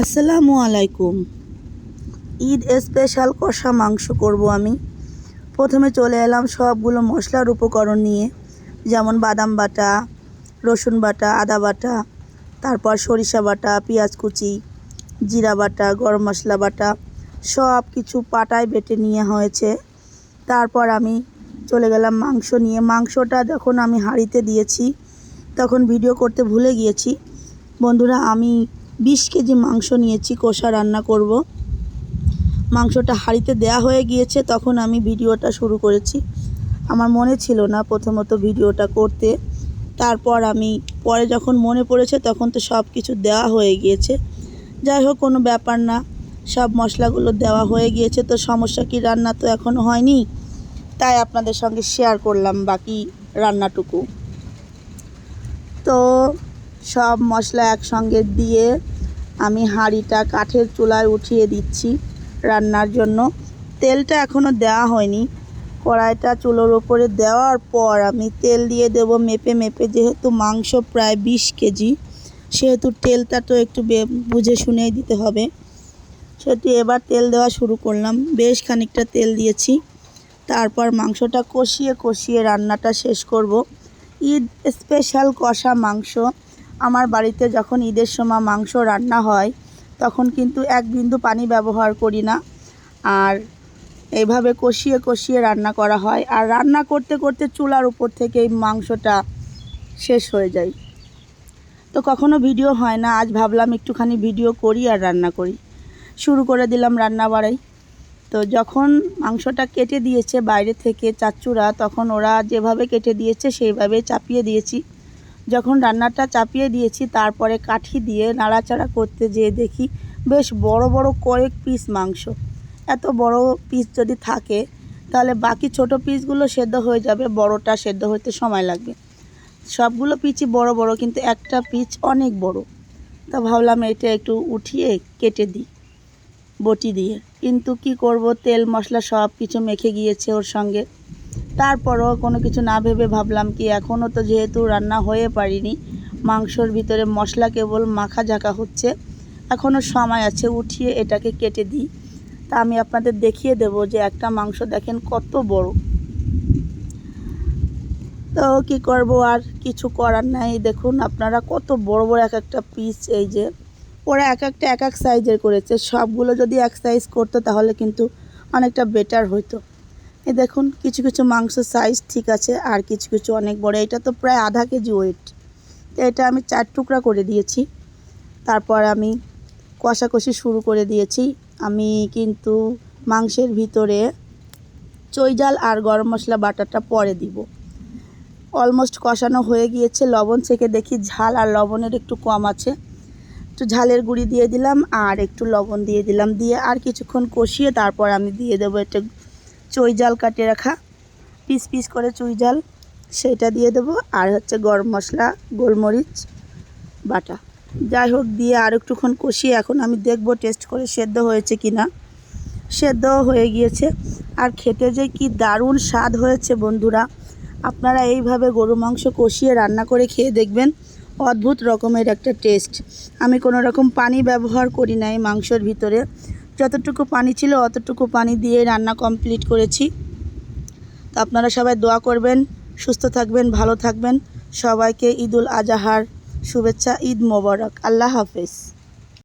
আসসালামু আলাইকুম। ঈদ স্পেশাল কষা মাংস করব আমি। প্রথমে চলে এলাম সবগুলো মশলার উপকরণ নিয়ে, যেমন বাদাম বাটা, রসুন বাটা, আদা বাটা, তারপর সরিষা বাটা, পেঁয়াজ কুচি, জিরা বাটা, গরম মশলা বাটা সব কিছু পাটায় বেটে নিয়ে হয়েছে। তারপর আমি চলে গেলাম মাংস নিয়ে। মাংসটা যখন আমি হাঁড়িতে দিয়েছি, তখন ভিডিও করতে ভুলে গিয়েছি। বন্ধুরা, আমি বিশ কেজি মাংস নিয়েছি, কষা রান্না করব। মাংসটা হাঁড়িতে দেয়া হয়ে গিয়েছে, তখন আমি ভিডিওটা শুরু করেছি। আমার মনে ছিল না প্রথমত ভিডিওটা করতে। তারপর আমি, পরে যখন মনে পড়েছে, তখন তো সব কিছু দেওয়া হয়ে গিয়েছে। যাই হোক, কোনো ব্যাপার না, সব মশলাগুলো দেওয়া হয়ে গিয়েছে। তো সমস্যা কি, রান্না তো এখনও হয়নি। তাই আপনাদের সঙ্গে শেয়ার করলাম বাকি রান্নাটুকু। তো সব মশলা একসঙ্গে দিয়ে আমি হাঁড়িটা কাঠের চুলায় উঠিয়ে দিচ্ছি রান্নার জন্য। তেলটা এখনও দেওয়া হয়নি। কড়াইটা চুলোর ওপরে দেওয়ার পর আমি তেল দিয়ে দেব মেপে মেপে, যেহেতু মাংস প্রায় বিশ কেজি, সেহেতু তেলটা তো একটু বুঝে শুনেই দিতে হবে। সেহেতু এবার তেল দেওয়া শুরু করলাম। বেশ খানিকটা তেল দিয়েছি। তারপর মাংসটা কষিয়ে কষিয়ে রান্নাটা শেষ করব। ঈদ স্পেশাল কষা মাংস। আমার বাড়িতে যখন ঈদের সময় মাংস রান্না হয়, তখন কিন্তু এক বিন্দু পানি ব্যবহার করি না। আর এইভাবে কষিয়ে কষিয়ে রান্না করা হয়। আর রান্না করতে করতে চুলার উপর থেকে এই মাংসটা শেষ হয়ে যায়। তো কখনো ভিডিও হয় না। আজ ভাবলাম একটুখানি ভিডিও করি আর রান্না করি। শুরু করে দিলাম রান্না বাড়াই। তো যখন মাংসটা কেটে দিয়েছে বাইরে থেকে চাচ্চুরা, তখন ওরা যেভাবে কেটে দিয়েছে, সেইভাবে চাপিয়ে দিয়েছি। যখন রান্নাটা চাপিয়ে দিয়েছি, তারপরে কাঠি দিয়ে নাড়াচাড়া করতে যেয়ে দেখি বেশ বড় বড় কয়েক পিস মাংস। এত বড় পিস যদি থাকে, তাহলে বাকি ছোট পিসগুলো সেদ্ধ হয়ে যাবে, বড়টা সেদ্ধ হতে সময় লাগবে। সবগুলো পিচই বড় বড়, কিন্তু একটা পিচ অনেক বড়। তা ভাবলাম এটা একটু উঠিয়ে কেটে দিই, বটি দিয়ে। কিন্তু কি করব, তেল মশলা সব কিছু মেখে গিয়েছে ওর সঙ্গে। তারপরও কোনো কিছু না ভেবে ভাবলাম কি এখনও তো যেহেতু রান্না হয়ে পারিনি, মাংসর ভিতরে মশলা কেবল মাখা ঝাঁকা হচ্ছে, এখনও সময় আছে উঠিয়ে এটাকে কেটে দিই। তা আমি আপনাদের দেখিয়ে দেব যে একটা মাংস দেখেন কত বড়। তো কি করব আর কিছু করার নাই, দেখুন আপনারা কত বড় বড় এক একটা পিস এই যে। ওরা এক একটা এক এক সাইজের করেছে, সবগুলো যদি এক সাইজ করতো তাহলে কিন্তু অনেকটা বেটার হতো এ দেখুন, কিছু কিছু মাংস সাইজ ঠিক আছে, আর কিছু কিছু অনেক বড়। এটা তো প্রায় আধা কেজি ওয়েট তো এটা আমি চার টুকরা করে দিয়েছি। তারপর আমি কষাকষি শুরু করে দিয়েছি। আমি কিন্তু মাংসের ভিতরে চৈজাল আর গরম মশলা বাটাটা পরে দিব। অলমোস্ট কষানো হয়ে গিয়েছে। লবণ থেকে দেখি ঝাল আর লবণের একটু কম আছে। একটু ঝালের গুঁড়ি দিয়ে দিলাম আর একটু লবণ দিয়ে দিলাম। দিয়ে আর কিছুক্ষণ কষিয়ে তারপর আমি দিয়ে দেবো একটা চই জাল কাটিয়ে রাখা। পিস পিস করে চুই জাল সেটা দিয়ে দেবো। আর হচ্ছে গরম মশলা, গোলমরিচ, বাটা। যাই হোক, দিয়ে আর একটুক্ষণ কষিয়ে এখন আমি দেখব টেস্ট করে সেদ্ধ হয়েছে কি না সেদ্ধ হয়ে গিয়েছে। আর খেতে যে কি দারুণ স্বাদ হয়েছে বন্ধুরা। আপনারা এইভাবে গরু মাংস কষিয়ে রান্না করে খেয়ে দেখবেন, অদ্ভুত রকমের একটা টেস্ট আমি কোনো রকম পানি ব্যবহার করি নাই মাংসর ভিতরে। যতটুকু পানি ছিল অতটুকু পানি দিয়ে রান্না কমপ্লিট করেছি। তো আপনারা সবাই দোয়া করবেন, সুস্থ থাকবেন, ভালো থাকবেন। সবাইকে ঈদুল আজাহার শুভেচ্ছা, ঈদ মোবারক। আল্লাহ হাফেজ।